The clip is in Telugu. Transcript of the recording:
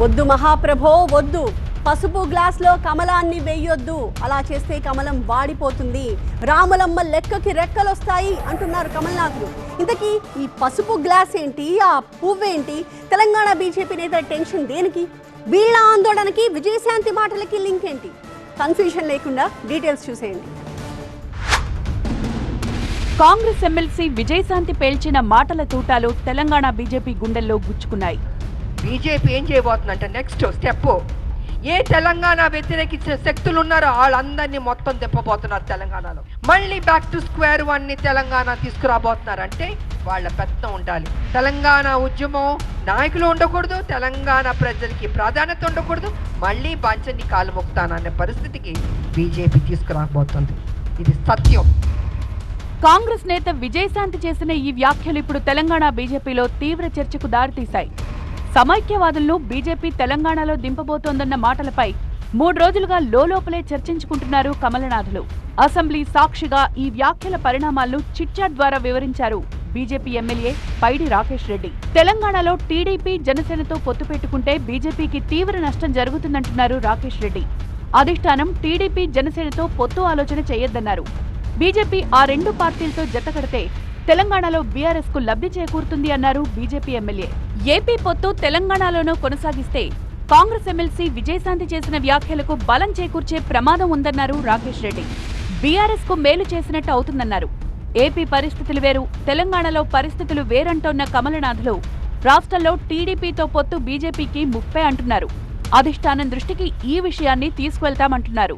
వద్దు మహాప్రభో వద్దు. పసుపు గ్లాస్లో కమలాన్ని వేయొద్దు. అలా చేస్తే కమలం వాడిపోతుంది. రాములమ్మ లెక్కకి రెక్కలొస్తాయి అంటున్నారు కమల్నాథులు. ఇంతకీ ఈ పసుపు గ్లాస్ ఏంటి? ఆ పువ్వేంటి? తెలంగాణ బీజేపీ నేతల టెన్షన్ దేనికి? వీళ్ళ ఆందోళనకి విజయశాంతి మాటలకి లింక్ ఏంటి? కన్ఫ్యూషన్ లేకుండా డీటెయిల్స్ చూసేయండి. కాంగ్రెస్ ఎమ్మెల్సీ విజయశాంతి పేల్చిన మాటల తూటాలు తెలంగాణ బీజేపీ గుండెల్లో గుచ్చుకున్నాయి. బీజేపీ ఏం చేయబోతుందంటే నెక్స్ట్ స్టెప్ ఏ తెలంగాణ వ్యతిరేకించిన శక్తులు ఉన్నారో వాళ్ళందరినీ మొత్తం తెప్పబోతున్నారు తెలంగాణలో. మళ్ళీ బ్యాక్ టు స్క్వేర్ వన్ని తెలంగాణ తీసుకురాబోతున్నారంటే వాళ్ళ పెత్తం ఉండాలి. తెలంగాణ ఉద్యమం నాయకులు ఉండకూడదు తెలంగాణ ప్రజలకి ప్రాధాన్యత ఉండకూడదు. మళ్ళీ బంచని కాలు మొక్కుతాననే పరిస్థితికి బీజేపీ తీసుకురాబోతుంది. ఇది సత్యం. కాంగ్రెస్ నేత విజయశాంతి చేసిన ఈ వ్యాఖ్యలు ఇప్పుడు తెలంగాణ బీజేపీలో తీవ్ర చర్చకు దారితీశాయి. సమైక్యవాదులను బీజేపీ తెలంగాణలో దింపబోతోందన్న మాటలపై మూడు రోజులుగా లోలోపలే చర్చించుకుంటున్నారు కమలనాథులు. అసెంబ్లీ సాక్షిగా ఈ వ్యాఖ్యల పరిణామాలను చిట్చాట్ ద్వారా వివరించారు బీజేపీ ఎమ్మెల్యే పైడి రాకేష్ రెడ్డి. తెలంగాణలో టీడీపీ జనసేనతో పొత్తు పెట్టుకుంటే బీజేపీకి తీవ్ర నష్టం జరుగుతుందంటున్నారు రాకేష్ రెడ్డి. అధిష్టానం టీడీపీ జనసేనతో పొత్తు ఆలోచన చేయొద్దన్నారు. బీజేపీ ఆ రెండు పార్టీలతో జతకడితే తెలంగాణలో బీఆర్ఎస్కు లబ్ధి చేకూరుతుంది అన్నారు బీజేపీ ఎమ్మెల్యే ఏపీ పొత్తు తెలంగాణలోనూ కొనసాగిస్తే కాంగ్రెస్ ఎమ్మెల్సీ విజయశాంతి చేసిన వ్యాఖ్యలకు బలం చేకూర్చే ప్రమాదం ఉందన్నారు రాకేష్ రెడ్డి. బీఆర్ఎస్కు మేలు చేసినట్టు అవుతుందన్నారు. ఏపీ పరిస్థితులు వేరు తెలంగాణలో పరిస్థితులు వేరంటోన్న కమలనాథులు రాష్ట్రంలో టీడీపీతో పొత్తు బీజేపీకి ముప్పై అంటున్నారు. అధిష్టానం దృష్టికి ఈ విషయాన్ని తీసుకువెళ్తామంటున్నారు.